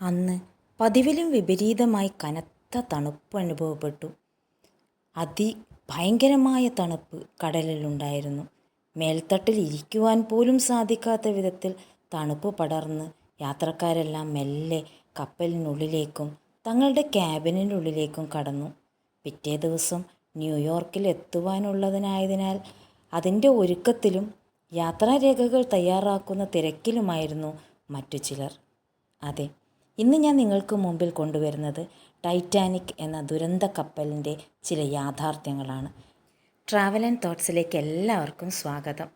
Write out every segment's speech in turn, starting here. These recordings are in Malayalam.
അന്ന് പതിവിലും വിപരീതമായി കനത്ത തണുപ്പ് അനുഭവപ്പെട്ടു. അതി ഭയങ്കരമായ തണുപ്പ് കടലിലുണ്ടായിരുന്നു. മേൽത്തട്ടിൽ ഇരിക്കുവാൻ പോലും സാധിക്കാത്ത വിധത്തിൽ തണുപ്പ് പടർന്ന് യാത്രക്കാരെല്ലാം മെല്ലെ കപ്പലിനുള്ളിലേക്കും തങ്ങളുടെ ക്യാബിനുള്ളിലേക്കും കടന്നു. പിറ്റേ ദിവസം ന്യൂയോർക്കിൽ എത്തുവാനുള്ളതിനായതിനാൽ അതിന്റെ ഒരുക്കത്തിലും യാത്രാരേഖകൾ തയ്യാറാക്കുന്ന തിരക്കിലുമായിരുന്നു മറ്റു ചിലർ. അതെ ഇന്ന് ഞാൻ നിങ്ങൾക്ക് മുമ്പിൽ കൊണ്ടുവരുന്നത് ടൈറ്റാനിക് എന്ന ദുരന്ത കപ്പലിന്റെ ചില യാഥാർത്ഥ്യങ്ങളാണ്. ട്രാവൽ ആൻഡ് തോട്ട്സിലേക്ക് എല്ലാവർക്കും സ്വാഗതം.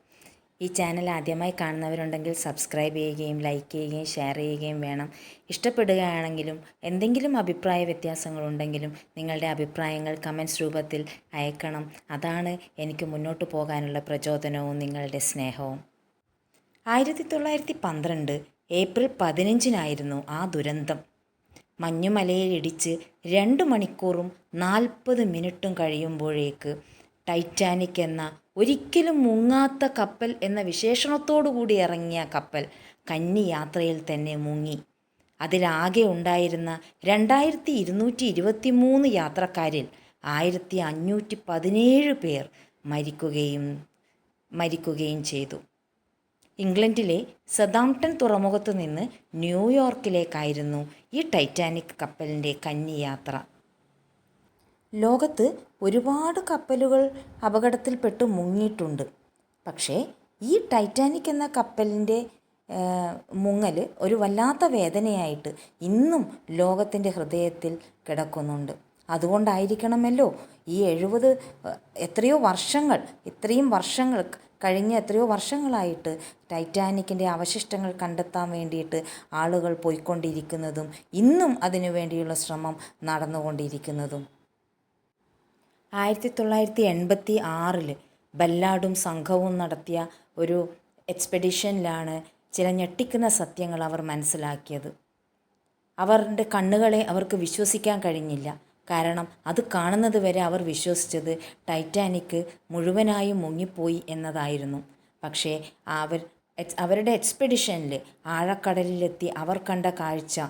ഈ ചാനൽ ആദ്യമായി കാണുന്നവരുണ്ടെങ്കിൽ സബ്സ്ക്രൈബ് ചെയ്യുകയും ലൈക്ക് ചെയ്യുകയും ഷെയർ ചെയ്യുകയും വേണം. ഇഷ്ടപ്പെടുകയാണെങ്കിലും എന്തെങ്കിലും അഭിപ്രായ വ്യത്യാസങ്ങളുണ്ടെങ്കിലും നിങ്ങളുടെ അഭിപ്രായങ്ങൾ കമൻസ് രൂപത്തിൽ അയക്കണം. അതാണ് എനിക്ക് മുന്നോട്ട് പോകാനുള്ള പ്രചോദനവും നിങ്ങളുടെ സ്നേഹവും. ആയിരത്തി തൊള്ളായിരത്തി പന്ത്രണ്ട് ഏപ്രിൽ പതിനഞ്ചിനായിരുന്നു ആ ദുരന്തം. മഞ്ഞുമലയിലിടിച്ച് രണ്ട് മണിക്കൂറും നാൽപ്പത് മിനിറ്റും കഴിയുമ്പോഴേക്ക് ടൈറ്റാനിക് എന്ന ഒരിക്കലും മുങ്ങാത്ത കപ്പൽ എന്ന വിശേഷണത്തോടു കൂടി ഇറങ്ങിയ കപ്പൽ കന്നി യാത്രയിൽ തന്നെ മുങ്ങി. അതിലാകെ ഉണ്ടായിരുന്ന രണ്ടായിരത്തി ഇരുന്നൂറ്റി ഇരുപത്തി മൂന്ന് യാത്രക്കാരിൽ ആയിരത്തി അഞ്ഞൂറ്റി പതിനേഴ് പേർ മരിക്കുകയും മരിക്കുകയും ചെയ്തു. ഇംഗ്ലണ്ടിലെ സദാംപ്ടൺ തുറമുഖത്തു നിന്ന് ന്യൂയോർക്കിലേക്കായിരുന്നു ഈ ടൈറ്റാനിക് കപ്പലിന്റെ കന്നിയാത്ര. ലോകത്ത് ഒരുപാട് കപ്പലുകൾ അപകടത്തിൽപ്പെട്ട് മുങ്ങിയിട്ടുണ്ട്. പക്ഷേ ഈ ടൈറ്റാനിക് എന്ന കപ്പലിന്റെ മുങ്ങൽ ഒരു വല്ലാത്ത വേദനയായിട്ട് ഇന്നും ലോകത്തിന്റെ ഹൃദയത്തിൽ കിടക്കുന്നുണ്ട്. അതുകൊണ്ടായിരിക്കണമല്ലോ ഈ എഴുപത് എത്രയോ വർഷങ്ങൾ ഇത്രയും വർഷങ്ങൾ കഴിഞ്ഞ എത്രയോ വർഷങ്ങളായിട്ട് ടൈറ്റാനിക്കിന്റെ അവശിഷ്ടങ്ങൾ കണ്ടെത്താൻ വേണ്ടിയിട്ട് ആളുകൾ പോയിക്കൊണ്ടിരിക്കുന്നതും ഇന്നും അതിനു വേണ്ടിയുള്ള ശ്രമം നടന്നുകൊണ്ടിരിക്കുന്നതും. ആയിരത്തി തൊള്ളായിരത്തി എൺപത്തി ആറിൽ ബല്ലാഡും സംഘവും നടത്തിയ ഒരു എക്സ്പെഡിഷനിലാണ് ചില ഞെട്ടിക്കുന്ന സത്യങ്ങൾ അവർ മനസ്സിലാക്കിയത്. അവരുടെ കണ്ണുകളെ അവർക്ക് വിശ്വസിക്കാൻ കഴിഞ്ഞില്ല. കാരണം അത് കാണുന്നത് വരെ അവർ വിശ്വസിച്ചത് ടൈറ്റാനിക് മുഴുവനായും മുങ്ങിപ്പോയി എന്നതായിരുന്നു. പക്ഷേ അവർ അവരുടെ എക്സ്പെഡിഷനിൽ ആഴക്കടലിലെത്തി അവർ കണ്ട കാഴ്ച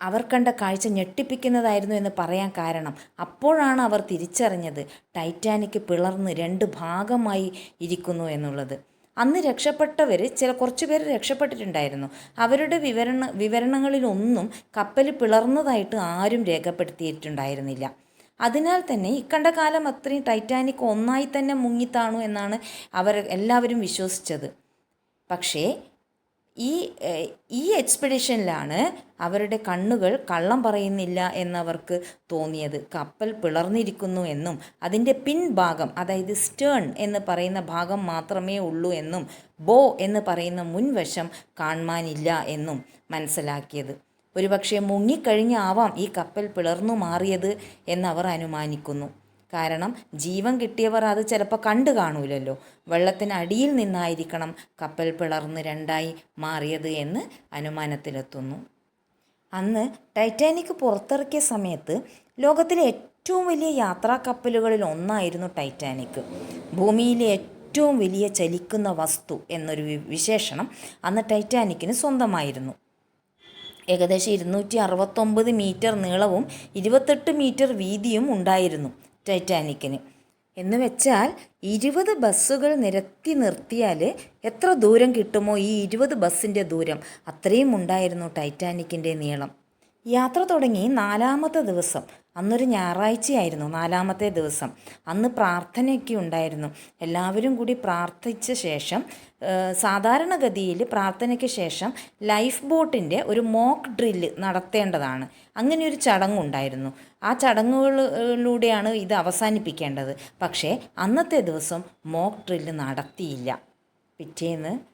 അവർ കണ്ട കാഴ്ച ഞെട്ടിപ്പിക്കുന്നതായിരുന്നു എന്ന് പറയാൻ കാരണം അപ്പോഴാണ് അവർ തിരിച്ചറിഞ്ഞത് ടൈറ്റാനിക് പിളർന്ന് രണ്ട് ഭാഗമായി ഇരിക്കുന്നു എന്നുള്ളത്. അന്ന് രക്ഷപ്പെട്ടവർ ചില കുറച്ച് പേര് രക്ഷപ്പെട്ടിട്ടുണ്ടായിരുന്നു. അവരുടെ വിവരണ വിവരണങ്ങളിലൊന്നും കപ്പൽ പിളർന്നതായിട്ട് ആരും രേഖപ്പെടുത്തിയിട്ടുണ്ടായിരുന്നില്ല. അതിനാൽ തന്നെ ഇക്കണ്ട കാലം അത്രയും ടൈറ്റാനിക് ഒന്നായി തന്നെ മുങ്ങിത്താണു എന്നാണ് അവർ എല്ലാവരും വിശ്വസിച്ചത്. പക്ഷേ ഈ ഈ എക്സ്പെഡിഷനിലാണ് അവരുടെ കണ്ണുകൾ കള്ളം പറയുന്നില്ല എന്നവർക്ക് തോന്നിയത്. കപ്പൽ പിളർന്നിരിക്കുന്നു എന്നും അതിന്റെ പിൻഭാഗം അതായത് സ്റ്റേൺ എന്ന് പറയുന്ന ഭാഗം മാത്രമേ ഉള്ളൂ എന്നും ബോ എന്ന് പറയുന്ന മുൻവശം കാണുവാനില്ല എന്നും മനസ്സിലാക്കിയത്. ഒരുപക്ഷെ മുങ്ങിക്കഴിഞ്ഞാവാം ഈ കപ്പൽ പിളർന്നു മാറിയത് എന്നവർ അനുമാനിക്കുന്നു. കാരണം ജീവൻ കിട്ടിയവർ അത് ചിലപ്പോൾ കണ്ടു കാണൂലല്ലോ. വെള്ളത്തിനടിയിൽ നിന്നായിരിക്കണം കപ്പൽ പിളർന്ന് രണ്ടായി മാറിയത് എന്ന് അനുമാനത്തിലെത്തുന്നു. അന്ന് ടൈറ്റാനിക് പുറത്തിറക്കിയ സമയത്ത് ലോകത്തിലെ ഏറ്റവും വലിയ യാത്രാ കപ്പലുകളിൽ ഒന്നായിരുന്നു ടൈറ്റാനിക്. ഭൂമിയിലെ ഏറ്റവും വലിയ ചലിക്കുന്ന വസ്തു എന്നൊരു വിശേഷണം അന്ന് ടൈറ്റാനിക്കിന് സ്വന്തമായിരുന്നു. ഏകദേശം ഇരുന്നൂറ്റി അറുപത്തൊമ്പത് മീറ്റർ നീളവും ഇരുപത്തെട്ട് മീറ്റർ വീതിയും ഉണ്ടായിരുന്നു. ടൈറ്റാനിക്കിന്. എന്ന് വെച്ചാൽ ഇരുപത് ബസ്സുകൾ നിരത്തി നിർത്തിയാൽ എത്ര ദൂരം കിട്ടുമോ ഈ ഇരുപത് ബസ്സിന്റെ ദൂരം? അത്രയും ഉണ്ടായിരുന്നു ടൈറ്റാനിക്കിന്റെ നീളം. യാത്ര തുടങ്ങി നാലാമത്തെ ദിവസം. അന്നൊരു ഞായറാഴ്ചയായിരുന്നു നാലാമത്തെ ദിവസം. അന്ന് പ്രാർത്ഥനയൊക്കെ ഉണ്ടായിരുന്നു. എല്ലാവരും കൂടി പ്രാർത്ഥിച്ച ശേഷം സാധാരണഗതിയിൽ പ്രാർത്ഥനയ്ക്ക് ശേഷം ലൈഫ് ബോട്ടിന്റെ ഒരു മോക്ക് ഡ്രില്ല് നടത്തേണ്ടതാണ്. അങ്ങനെ ഒരു ചടങ്ങുണ്ടായിരുന്നു ആ ചടങ്ങുകളിലൂടെയാണ് ഇത് അവസാനിപ്പിക്കേണ്ടത്. പക്ഷേ അന്നത്തെ ദിവസം മോക്ക് ഡ്രില്ല് നടത്തിയില്ല. പിറ്റേന്ന്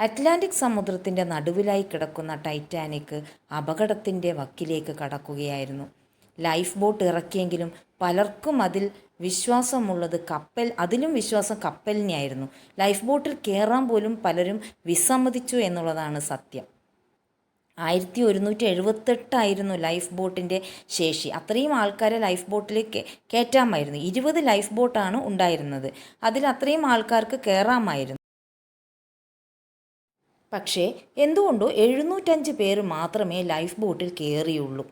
അറ്റ്ലാന്റിക് സമുദ്രത്തിന്റെ നടുവിലായി കിടക്കുന്ന ടൈറ്റാനിക് അപകടത്തിന്റെ വക്കിലേക്ക് കടക്കുകയായിരുന്നു. ലൈഫ് ബോട്ട് ഇറക്കിയെങ്കിലും പലർക്കും അതിൽ വിശ്വാസമുള്ളത് കപ്പൽ അതിലും വിശ്വാസം കപ്പലിനെയായിരുന്നു. ലൈഫ് ബോട്ടിൽ കയറാൻ പോലും പലരും വിസമ്മതിച്ചു എന്നുള്ളതാണ് സത്യം. ആയിരത്തി ഒരുന്നൂറ്റി എഴുപത്തെട്ടായിരുന്നു ലൈഫ് ബോട്ടിന്റെ ശേഷി. അത്രയും ആൾക്കാരെ ലൈഫ് ബോട്ടിലേക്ക് കയറ്റാമായിരുന്നു. ഇരുപത് ലൈഫ് ബോട്ടാണ് ഉണ്ടായിരുന്നത്. അതിൽ അത്രയും ആൾക്കാർക്ക് കയറാമായിരുന്നു പക്ഷേ എന്തുകൊണ്ടോ എഴുന്നൂറ്റഞ്ച് പേർ മാത്രമേ ലൈഫ് ബോട്ടിൽ കയറിയുള്ളൂ.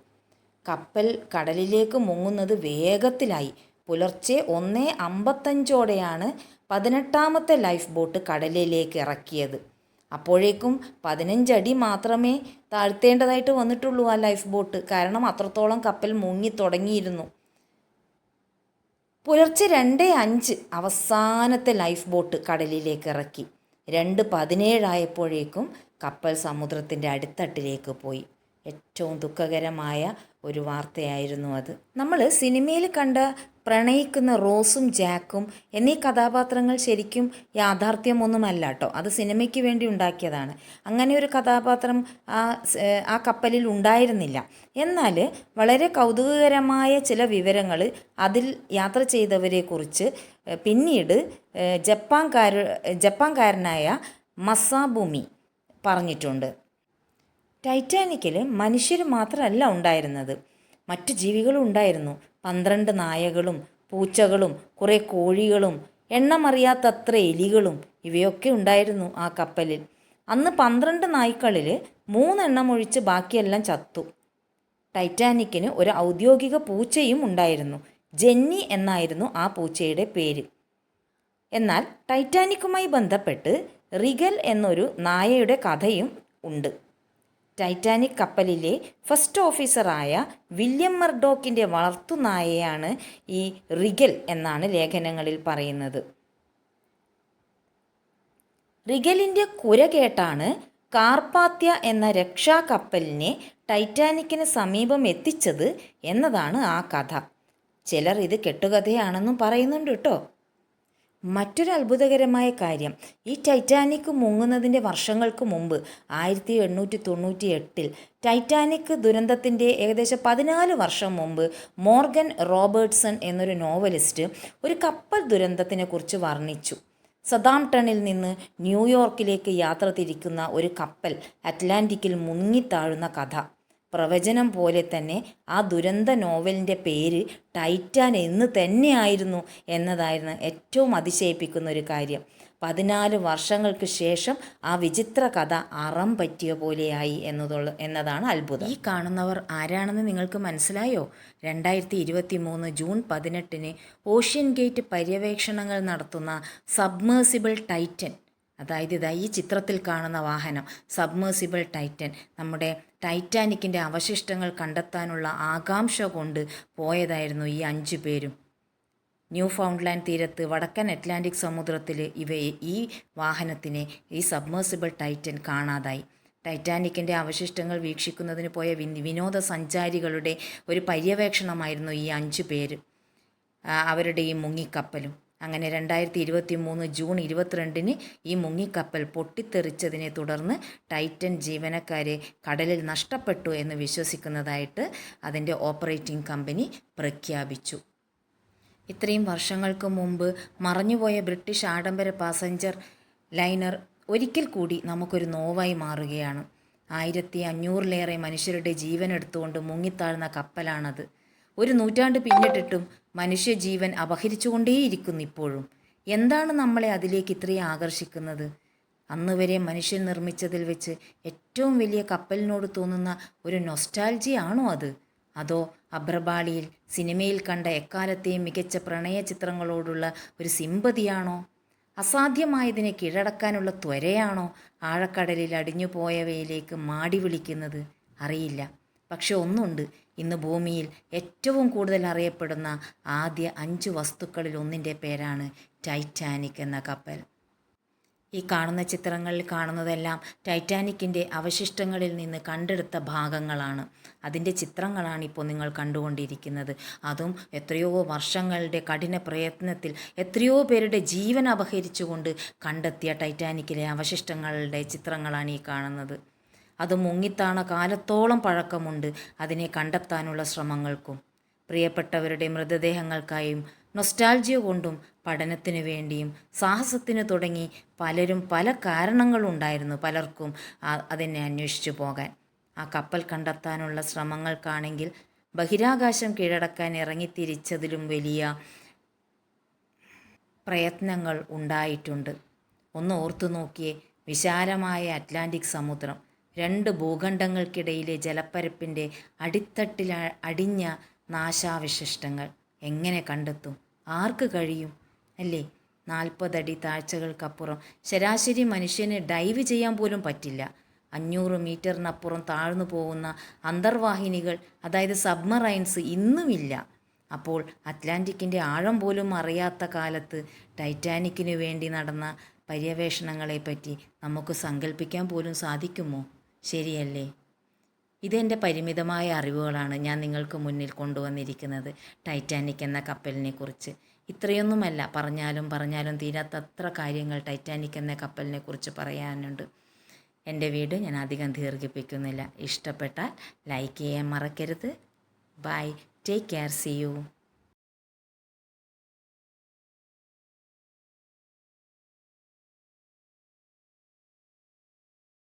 കപ്പൽ കടലിലേക്ക് മുങ്ങുന്നത് വേഗത്തിലായി. പുലർച്ചെ ഒന്നേ അമ്പത്തഞ്ചോടെയാണ് പതിനെട്ടാമത്തെ ലൈഫ് ബോട്ട് കടലിലേക്ക് ഇറക്കിയത്. അപ്പോഴേക്കും പതിനഞ്ചടി മാത്രമേ താഴ്ത്തേണ്ടതായിട്ട് വന്നിട്ടുള്ളൂ ആ ലൈഫ് ബോട്ട്. കാരണം അത്രത്തോളം കപ്പൽ മുങ്ങി തുടങ്ങിയിരുന്നു പുലർച്ചെ രണ്ടേ അഞ്ച് അവസാനത്തെ ലൈഫ് ബോട്ട് കടലിലേക്ക് ഇറക്കി. രണ്ട് പതിനേഴായപ്പോഴേക്കും കപ്പൽ സമുദ്രത്തിന്റെ അടിത്തട്ടിലേക്ക് പോയി. ഏറ്റവും ദുഃഖകരമായ ഒരു വാർത്തയായിരുന്നു അത്. നമ്മൾ സിനിമയിൽ കണ്ട പ്രണയിക്കുന്ന റോസും ജാക്കും എന്നീ കഥാപാത്രങ്ങൾ ശരിക്കും യാഥാർത്ഥ്യമൊന്നുമല്ല കേട്ടോ. അത് സിനിമയ്ക്ക് വേണ്ടി ഉണ്ടാക്കിയതാണ്. അങ്ങനെ ഒരു കഥാപാത്രം ആ ആ കപ്പലിൽ ഉണ്ടായിരുന്നില്ല. എന്നാൽ വളരെ കൗതുകകരമായ ചില വിവരങ്ങൾ അതിൽ യാത്ര ചെയ്തവരെക്കുറിച്ച് പിന്നീട് ഏഹ്, ജപ്പാൻകാര ജപ്പാൻകാരനായ മസാബുമി പറഞ്ഞിട്ടുണ്ട്. ടൈറ്റാനിക്കിൽ മനുഷ്യർ മാത്രമല്ല ഉണ്ടായിരുന്നത്. മറ്റു ജീവികളും ഉണ്ടായിരുന്നു. പന്ത്രണ്ട് നായകളും പൂച്ചകളും കുറേ കോഴികളും എണ്ണമറിയാത്തത്ര എലികളും ഇവയൊക്കെ ഉണ്ടായിരുന്നു ആ കപ്പലിൽ. അന്ന് പന്ത്രണ്ട് നായ്ക്കളിൽ മൂന്നെണ്ണം ഒഴിച്ച് ബാക്കിയെല്ലാം ചത്തു. ടൈറ്റാനിക്കിന് ഒരു ഔദ്യോഗിക പൂച്ചയും ഉണ്ടായിരുന്നു. ജെന്നി എന്നായിരുന്നു ആ പൂച്ചയുടെ പേര്. എന്നാൽ ടൈറ്റാനിക്കുമായി ബന്ധപ്പെട്ട് റിഗൽ എന്നൊരു നായയുടെ കഥയും ഉണ്ട്. ടൈറ്റാനിക് കപ്പലിലെ ഫസ്റ്റ് ഓഫീസറായ വില്യം മർഡോക്കിന്റെ വളർത്തുനായയാണ് ഈ റിഗൽ എന്നാണ് ലേഖനങ്ങളിൽ പറയുന്നത്. റിഗലിന്റെ കുര കേട്ടാണ് കാർപ്പാത്യ എന്ന രക്ഷാകപ്പലിനെ ടൈറ്റാനിക്കിന് സമീപം എത്തിച്ചത് എന്നതാണ് ആ കഥ. ചിലർ ഇത് കെട്ടുകഥയാണെന്നും പറയുന്നുണ്ട് കേട്ടോ. മറ്റൊരു അത്ഭുതകരമായ കാര്യം. ഈ ടൈറ്റാനിക് മുങ്ങുന്നതിന്റെ വർഷങ്ങൾക്ക് മുമ്പ് ആയിരത്തി എണ്ണൂറ്റി തൊണ്ണൂറ്റി എട്ടിൽ ടൈറ്റാനിക് ദുരന്തത്തിന്റെ ഏകദേശം പതിനാല് വർഷം മുമ്പ് മോർഗൻ റോബർട്ട്സൺ എന്നൊരു നോവലിസ്റ്റ് ഒരു കപ്പൽ ദുരന്തത്തിനെക്കുറിച്ച് വർണിച്ചു. സദാംടണിൽ നിന്ന് ന്യൂയോർക്കിലേക്ക് യാത്ര തിരിക്കുന്ന ഒരു കപ്പൽ അറ്റ്ലാന്റിക്കിൽ മുങ്ങിത്താഴുന്ന കഥ. പ്രവചനം പോലെ തന്നെ ആ ദുരന്ത നോവലിന്റെ പേര് ടൈറ്റാൻ എന്ന് തന്നെയായിരുന്നു എന്നതായിരുന്നു ഏറ്റവും അതിശയിപ്പിക്കുന്ന ഒരു കാര്യം. പതിനാല് വർഷങ്ങൾക്ക് ശേഷം ആ വിചിത്ര കഥ അറം പറ്റിയ പോലെയായി എന്നതുള്ള എന്നതാണ് അത്ഭുതം. ഈ കാണുന്നവർ ആരാണെന്ന് നിങ്ങൾക്ക് മനസ്സിലായോ? രണ്ടായിരത്തി ഇരുപത്തി മൂന്ന് ജൂൺ പതിനെട്ടിന് ഓഷ്യൻ ഗേറ്റ് പര്യവേക്ഷണങ്ങൾ നടത്തുന്ന സബ്മേഴ്സിബിൾ ടൈറ്റൻ അതായത് ഇതാ ഈ ചിത്രത്തിൽ കാണുന്ന വാഹനം സബ്മേഴ്സിബിൾ ടൈറ്റൻ നമ്മുടെ ടൈറ്റാനിക്കിന്റെ അവശിഷ്ടങ്ങൾ കണ്ടെത്താനുള്ള ആകാംക്ഷ കൊണ്ട് പോയതായിരുന്നു ഈ അഞ്ചു പേരും. ന്യൂ ഫൗണ്ട്ലാൻഡ് തീരത്ത് വടക്കൻ അറ്റ്ലാന്റിക് സമുദ്രത്തിൽ ഇവയെ ഈ വാഹനത്തിനെ ഈ സബ്മേഴ്സിബിൾ ടൈറ്റൻ കാണാതായി. ടൈറ്റാനിക്കിന്റെ അവശിഷ്ടങ്ങൾ വീക്ഷിക്കുന്നതിന് പോയ വിനോദസഞ്ചാരികളുടെ ഒരു പര്യവേക്ഷണമായിരുന്നു ഈ അഞ്ചു പേര്. അവരുടെ ഈ മുങ്ങിക്കപ്പലും. അങ്ങനെ രണ്ടായിരത്തി ഇരുപത്തി മൂന്ന് ജൂൺ ഇരുപത്തിരണ്ടിന് ഈ മുങ്ങിക്കപ്പൽ പൊട്ടിത്തെറിച്ചതിനെ തുടർന്ന് ടൈറ്റൻ ജീവനക്കാരെ കടലിൽ നഷ്ടപ്പെട്ടു എന്ന് വിശ്വസിക്കുന്നതായിട്ട് അതിന്റെ ഓപ്പറേറ്റിംഗ് കമ്പനി പ്രഖ്യാപിച്ചു. ഇത്രയും വർഷങ്ങൾക്ക് മുമ്പ് മറഞ്ഞുപോയ ബ്രിട്ടീഷ് ആഡംബര പാസഞ്ചർ ലൈനർ ഒരിക്കൽ കൂടി നമുക്കൊരു നോവായി മാറുകയാണ്. ആയിരത്തി അഞ്ഞൂറിലേറെ മനുഷ്യരുടെ ജീവനെടുത്തുകൊണ്ട് മുങ്ങിത്താഴ്ന്ന കപ്പലാണത്. ഒരു നൂറ്റാണ്ട് പിന്നിട്ടിട്ടും മനുഷ്യജീവൻ അപഹരിച്ചുകൊണ്ടേയിരിക്കുന്നു ഇപ്പോഴും എന്താണ് നമ്മളെ അതിലേക്ക് ഇത്രയും ആകർഷിക്കുന്നത്? അന്ന് വരെ മനുഷ്യൻ നിർമ്മിച്ചതിൽ വെച്ച് ഏറ്റവും വലിയ കപ്പലിനോട് തോന്നുന്ന ഒരു നൊസ്റ്റാൽജിയാണോ അത്? അതോ അഭ്രപാളിയിൽ സിനിമയിൽ കണ്ട എക്കാലത്തെയും മികച്ച പ്രണയ ചിത്രങ്ങളോടുള്ള ഒരു സിമ്പതിയാണോ? അസാധ്യമായതിനെ കീഴടക്കാനുള്ള ത്വരയാണോ ആഴക്കടലിൽ അടിഞ്ഞു പോയവയിലേക്ക് മാടി വിളിക്കുന്നത്? അറിയില്ല. പക്ഷെ ഒന്നുണ്ട്. ഇന്ന് ഭൂമിയിൽ ഏറ്റവും കൂടുതൽ അറിയപ്പെടുന്ന ആദ്യ അഞ്ച് വസ്തുക്കളിൽ ഒന്നിന്റെ പേരാണ് ടൈറ്റാനിക് എന്ന കപ്പൽ. ഈ കാണുന്ന ചിത്രങ്ങളിൽ കാണുന്നതെല്ലാം ടൈറ്റാനിക്കിന്റെ അവശിഷ്ടങ്ങളിൽ നിന്ന് കണ്ടെടുത്ത ഭാഗങ്ങളാണ്. അതിന്റെ ചിത്രങ്ങളാണ് ഇപ്പോൾ നിങ്ങൾ കണ്ടുകൊണ്ടിരിക്കുന്നത്. അതും എത്രയോ വർഷങ്ങളുടെ കഠിന പ്രയത്നത്തിൽ എത്രയോ പേരുടെ ജീവൻ അപഹരിച്ചുകൊണ്ട് കണ്ടെത്തിയ ടൈറ്റാനിക്കിലെ അവശിഷ്ടങ്ങളുടെ ചിത്രങ്ങളാണ് ഈ കാണുന്നത്. അത് മുങ്ങിത്താണ കാലത്തോളം പഴക്കമുണ്ട്. അതിനെ കണ്ടെത്താനുള്ള ശ്രമങ്ങൾക്കും പ്രിയപ്പെട്ടവരുടെ മൃതദേഹങ്ങൾക്കായും നൊസ്റ്റാൾജിയ കൊണ്ടും പഠനത്തിനു വേണ്ടിയും സാഹസത്തിന് തുടങ്ങി പലരും പല കാരണങ്ങളുണ്ടായിരുന്നു പലർക്കും അതിനെ അന്വേഷിച്ചു പോകാൻ. ആ കപ്പൽ കണ്ടെത്താനുള്ള ശ്രമങ്ങൾക്കാണെങ്കിൽ ബഹിരാകാശം കീഴടക്കാൻ ഇറങ്ങിത്തിരിച്ചതിലും വലിയ പ്രയത്നങ്ങൾ ഉണ്ടായിട്ടുണ്ട്. ഒന്ന് ഓർത്തു നോക്കിയേ വിശാലമായ അറ്റ്ലാന്റിക് സമുദ്രം. രണ്ട് ഭൂഖണ്ഡങ്ങൾക്കിടയിലെ ജലപ്പരപ്പിന്റെ അടിത്തട്ടിൽ അടിഞ്ഞ നാശാവശിഷ്ടങ്ങൾ എങ്ങനെ കണ്ടെത്തും? ആർക്ക് കഴിയും? അല്ലേ? നാൽപ്പതടി താഴ്ചകൾക്കപ്പുറം ശരാശരി മനുഷ്യന് ഡൈവ് ചെയ്യാൻ പോലും പറ്റില്ല. അഞ്ഞൂറ് മീറ്ററിനപ്പുറം താഴ്ന്നു പോകുന്ന അന്തർവാഹിനികൾ അതായത് സബ്മറൈൻസ് ഇന്നുമില്ല. അപ്പോൾ അറ്റ്ലാന്റിക്കിന്റെ ആഴം പോലും അറിയാത്ത കാലത്ത് ടൈറ്റാനിക്കിനു വേണ്ടി നടന്ന പര്യവേഷണങ്ങളെപ്പറ്റി നമുക്ക് സങ്കല്പിക്കാൻ പോലും സാധിക്കുമോ? ശരിയല്ലേ? ഇതെന്റെ പരിമിതമായ അറിവുകളാണ് ഞാൻ നിങ്ങൾക്ക് മുന്നിൽ കൊണ്ടുവന്നിരിക്കുന്നത്. ടൈറ്റാനിക് എന്ന കപ്പലിനെ കുറിച്ച് ഇത്രയൊന്നുമല്ല പറഞ്ഞാലും പറഞ്ഞാലും തീരാത്തത്ര കാര്യങ്ങൾ ടൈറ്റാനിക് എന്ന കപ്പലിനെ കുറിച്ച് പറയാനുണ്ട്. എന്റെ വീട് ഞാൻ അധികം ദീർഘിപ്പിക്കുന്നില്ല. ഇഷ്ടപ്പെട്ടാൽ ലൈക്ക് ചെയ്യാൻ മറക്കരുത്. Bye. Take care. See you.